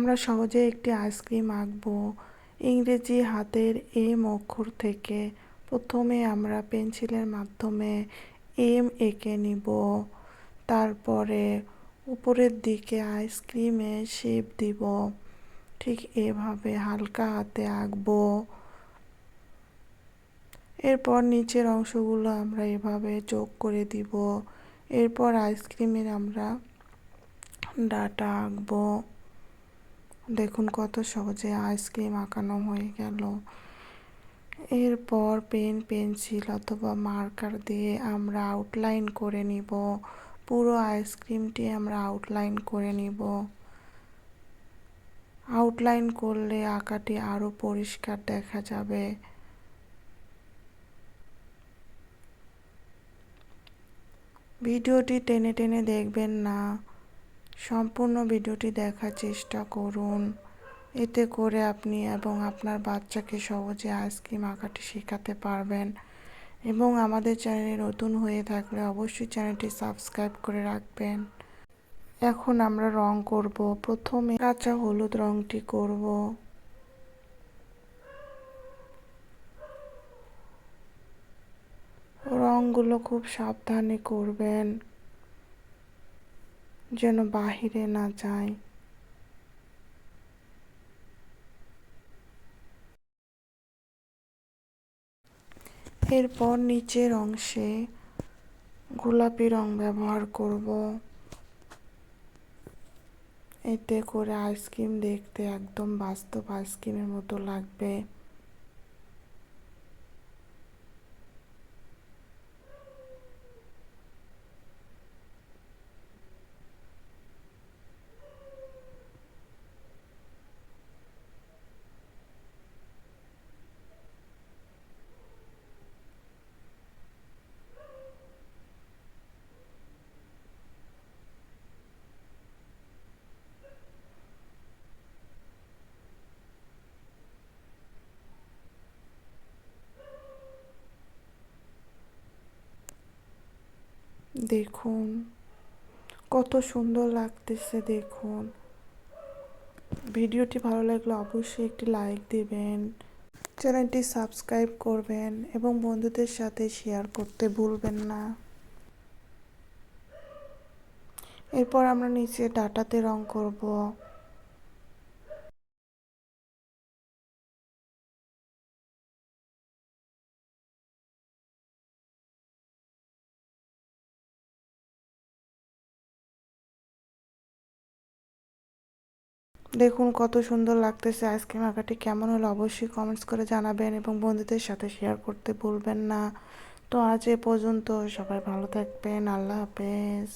আমরা সহজে একটি আইসক্রিম আঁকবো। ইংরেজি হাতের এম অক্ষর থেকে প্রথমে আমরা পেন্সিলের মাধ্যমে এম এঁকে নিব। তারপরে উপরের দিকে আইসক্রিমে শেপ দিব। ঠিক এভাবে হালকা হাতে আঁকবো। এরপর নিচের অংশগুলো আমরা এভাবে যোগ করে দিব। এরপর আইসক্রিমের আমরা ডাটা আঁকবো। দেখুন কত সহজে আইসক্রিম আঁকানো হয়ে গেল। এরপর পেন, পেন্সিল অথবা মার্কার দিয়ে আমরা আউটলাইন করে নিব। পুরো আইসক্রিমটি আমরা আউটলাইন করে নিব। আউটলাইন করলে আঁকাটি আরও পরিষ্কার দেখা যাবে। ভিডিওটি টেনে টেনে দেখবেন না। সম্পূর্ণ ভিডিওটি দেখার চেষ্টা করুন। এতে করে আপনি এবং আপনার বাচ্চাকে সহজে আইসক্রিম আঁকাটি শেখাতে পারবেন। এবং আমাদের চ্যানেলে নতুন হয়ে থাকলে অবশ্যই চ্যানেলটি সাবস্ক্রাইব করে রাখবেন। এখন আমরা রং করব। প্রথমে কাঁচা হলুদ রংটি করব। রংগুলো খুব সাবধানে করবেন। যেন বাহিরে না যায়। এরপর নিচের অংশে গোলাপি রং ব্যবহার করব। এতে করে আইসক্রিম দেখতে একদম বাস্তব আইসক্রিমের মতো লাগবে। দেখুন, কত সুন্দর লাগতেছে দেখুন। ভিডিওটি ভালো লাগলে অবশ্যই একটি লাইক দিবেন, চ্যানেলটি সাবস্ক্রাইব করবেন এবং বন্ধুদের সাথে শেয়ার করতে ভুলবেন না। এরপর আমরা নিচে ডাটাতে রং করব। দেখুন কত সুন্দর লাগতেছে আইসক্রিম আঁকাটি। কেমন হলো অবশ্যই কমেন্টস করে জানাবেন এবং বন্ধুদের সাথে শেয়ার করতে ভুলবেন না। তো আজ এ পর্যন্ত সবাই ভালো থাকবেন, আল্লাহ হাফেজ।